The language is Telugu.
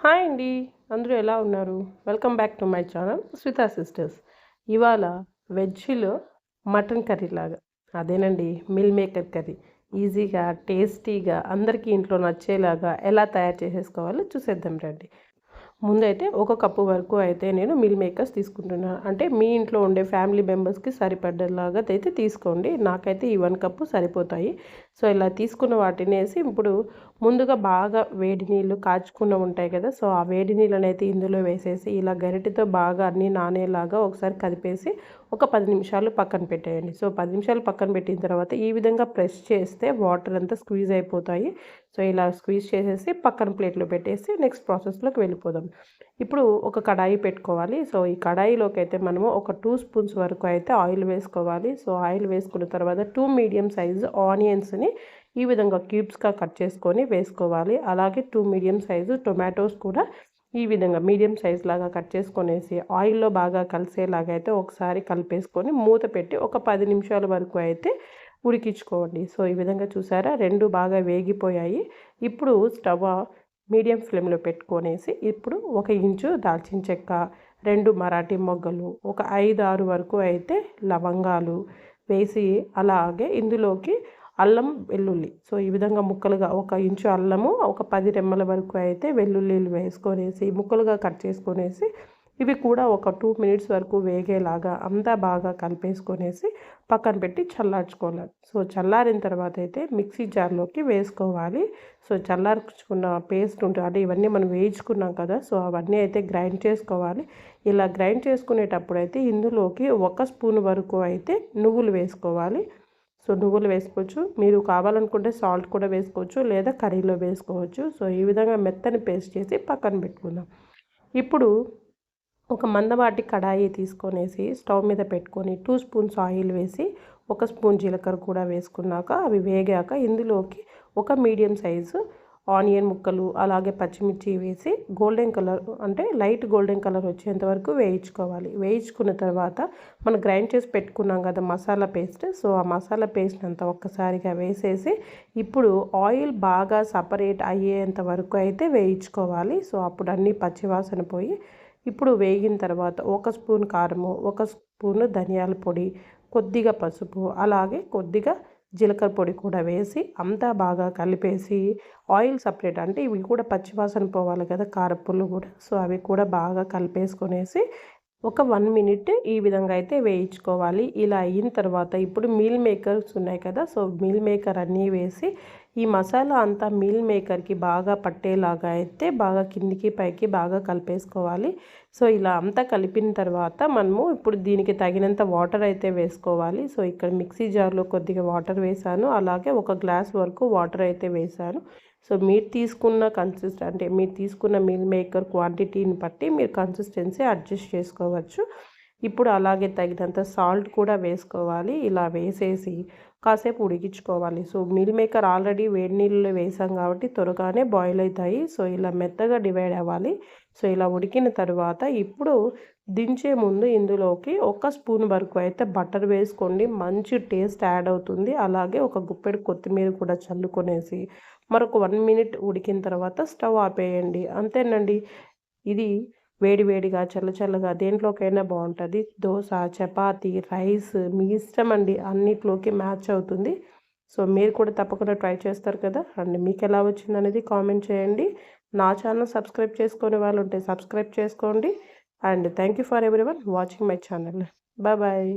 హాయ్ అండి. అందరూ ఎలా ఉన్నారు? Welcome back to my channel Swita sisters ఇవాళ వెజ్లో మటన్ కర్రీ లాగా. అదేనండి మిల్ మేకర్ కర్రీ ఈజీగా టేస్టీగా అందరికీ ఇంట్లో నచ్చేలాగా ఎలా తయారు చేసేసుకోవాలో చూసేద్దాం రండి. ముందైతే ఒక కప్పు వరకు అయితే నేను మిల్ మేకర్స్ తీసుకుంటున్నాను అంటే మీ ఇంట్లో ఉండే ఫ్యామిలీ మెంబర్స్కి సరిపడేలాగా అయితే తీసుకోండి. నాకైతే ఈ వన్ కప్పు సరిపోతాయి. సో ఇలా తీసుకున్న వాటిని ఇప్పుడు ముందుగా బాగా వేడి నీళ్ళు కాచుకున్న ఉంటాయి కదా సో ఆ వేడి నీళ్ళని అయితే ఇందులో వేసేసి ఇలా గరిటెతో బాగా అన్నీ నానేలాగా ఒకసారి కదిపేసి ఒక పది నిమిషాలు పక్కన పెట్టేయండి. సో పది నిమిషాలు పక్కన పెట్టిన తర్వాత ఈ విధంగా ప్రెస్ చేస్తే వాటర్ అంతా స్క్వీజ్ అయిపోతాయి. సో ఇలా స్క్వీజ్ చేసేసి పక్కన ప్లేట్లో పెట్టేసి నెక్స్ట్ ప్రాసెస్లోకి వెళ్ళిపోదాం. ఇప్పుడు ఒక కడాయి పెట్టుకోవాలి. సో ఈ కడాయిలోకి అయితే మనము ఒక టూ స్పూన్స్ వరకు అయితే ఆయిల్ వేసుకోవాలి. సో ఆయిల్ వేసుకున్న తర్వాత టూ మీడియం సైజు ఆనియన్స్ని ఈ విధంగా క్యూబ్స్గా కట్ చేసుకొని వేసుకోవాలి. అలాగే టూ మీడియం సైజు టొమాటోస్ కూడా ఈ విధంగా మీడియం సైజ్ లాగా కట్ చేసుకొనేసి ఆయిల్లో బాగా కలిసేలాగా అయితే ఒకసారి కలిపేసుకొని మూత పెట్టి ఒక పది నిమిషాల వరకు అయితే ఉడికించుకోండి. సో ఈ విధంగా చూసారా? రెండు బాగా వేగిపోయాయి. ఇప్పుడు స్టవ్ మీడియం ఫ్లేమ్లో పెట్టుకొనేసి ఇప్పుడు ఒక ఇంచు దాల్చిన చెక్క రెండు మరాఠీ మొగ్గలు ఒక ఐదు ఆరు వరకు అయితే లవంగాలు వేసి అలాగే ఇందులోకి అల్లం వెల్లుల్లి. సో ఈ విధంగా ముక్కలుగా ఒక ఇంచు అల్లము ఒక పది రెమ్మల వరకు అయితే వెల్లుల్లిలు వేసుకొనేసి ముక్కలుగా కట్ చేసుకొనేసి ఇవి కూడా ఒక టూ మినిట్స్ వరకు వేగేలాగా అంతా బాగా కలిపేసుకొనేసి పక్కన పెట్టి చల్లార్చుకోవాలి. సో చల్లారిన తర్వాత అయితే మిక్సీ జార్లోకి వేసుకోవాలి. సో చల్లార్చుకున్న పేస్ట్ ఉంటుంది అంటే ఇవన్నీ మనం వేయించుకున్నాం కదా సో అవన్నీ అయితే గ్రైండ్ చేసుకోవాలి. ఇలా గ్రైండ్ చేసుకునేటప్పుడు అయితే ఇందులోకి ఒక స్పూన్ వరకు అయితే నువ్వులు వేసుకోవాలి. సో నువ్వులు వేసుకోవచ్చు. మీరు కావాలనుకుంటే సాల్ట్ కూడా వేసుకోవచ్చు లేదా కర్రీలో వేసుకోవచ్చు. సో ఈ విధంగా మెత్తని పేస్ట్ చేసి పక్కన పెట్టుకుందాం. ఇప్పుడు ఒక మందవాటి కడాయి తీసుకొనేసి స్టవ్ మీద పెట్టుకొని టూ స్పూన్స్ ఆయిల్ వేసి ఒక స్పూన్ జీలకర్ర కూడా వేసుకున్నాక అవి వేగాక ఇందులోకి ఒక మీడియం సైజు ఆనియన్ ముక్కలు అలాగే పచ్చిమిర్చి వేసి గోల్డెన్ కలర్ అంటే లైట్ గోల్డెన్ కలర్ వచ్చేంత వరకు వేయించుకోవాలి. వేయించుకున్న తర్వాత మనం గ్రైండ్ చేసి పెట్టుకున్నాం కదా మసాలా పేస్ట్ సో ఆ మసాలా పేస్ట్ అంతా ఒక్కసారిగా వేసేసి ఇప్పుడు ఆయిల్ బాగా సపరేట్ అయ్యేంత వరకు అయితే వేయించుకోవాలి. సో అప్పుడు అన్నీ పచ్చివాసన పోయి ఇప్పుడు వేగిన తర్వాత ఒక స్పూన్ కారము ఒక స్పూన్ ధనియాల పొడి కొద్దిగా పసుపు అలాగే కొద్దిగా జీలకర్ర పొడి కూడా వేసి అంతా బాగా కలిపేసి ఆయిల్ సపరేట్ అంటే ఇవి కూడా పచ్చివాసన పోవాలి కదా కారపుళ్ళు కూడా. సో అవి కూడా బాగా కలిపేసుకొనేసి ఒక వన్ మినిట్ ఈ విధంగా అయితే వేయించుకోవాలి. ఇలా అయిన తర్వాత ఇప్పుడు మీల్ మేకర్స్ ఉన్నాయి కదా సో మీల్ మేకర్ అన్నీ వేసి ఈ మసాలా అంతా మీల్ మేకర్కి బాగా పట్టేలాగా అయితే బాగా కిందికి పైకి బాగా కలిపేసుకోవాలి. సో ఇలా అంతా కలిపిన తర్వాత మనము ఇప్పుడు దీనికి తగినంత వాటర్ అయితే వేసుకోవాలి. సో ఇక్కడ మిక్సీ జార్లో కొద్దిగా వాటర్ వేసాను. అలాగే ఒక గ్లాస్ వరకు వాటర్ అయితే వేసాను. సో మీరు తీసుకున్న కన్సిస్ట్ అంటే మీరు తీసుకున్న మీల్ మేకర్ క్వాంటిటీని బట్టి మీరు కన్సిస్టెన్సీ అడ్జస్ట్ చేసుకోవచ్చు. ఇప్పుడు అలాగే తగినంత సాల్ట్ కూడా వేసుకోవాలి. ఇలా వేసేసి కాసేపు ఉడికించుకోవాలి. సో మీల్ మేకర్ ఆల్రెడీ వేడి నీళ్ళలో వేసాం కాబట్టి త్వరగానే బాయిల్ అవుతాయి. సో ఇలా మెత్తగా డివైడ్ అవ్వాలి. సో ఇలా ఉడికిన తర్వాత ఇప్పుడు దించే ముందు ఇందులోకి ఒక స్పూన్ వరకు అయితే బటర్ వేసుకోండి. మంచి టేస్ట్ యాడ్ అవుతుంది. అలాగే ఒక గుప్పెడు కొత్తిమీర కూడా చల్లుకొనేసి మరొక వన్ మినిట్ ఉడికిన తర్వాత స్టవ్ ఆపేయండి. అంతేనండి. ఇది వేడి వేడిగా చల్ల చల్లగా దేంట్లోకైనా బాగుంటుంది. దోశ చపాతీ రైస్ మీ ఇష్టం అండి. అన్నిట్లోకి మ్యాచ్ అవుతుంది. సో మీరు కూడా తప్పకుండా ట్రై చేస్తారు కదా? అండ్ మీకు ఎలా వచ్చింది అనేది కామెంట్ చేయండి. నా ఛానల్ సబ్స్క్రైబ్ చేసుకునే వాళ్ళు ఉంటే సబ్స్క్రైబ్ చేసుకోండి. And thank you for everyone watching my channel. Bye bye.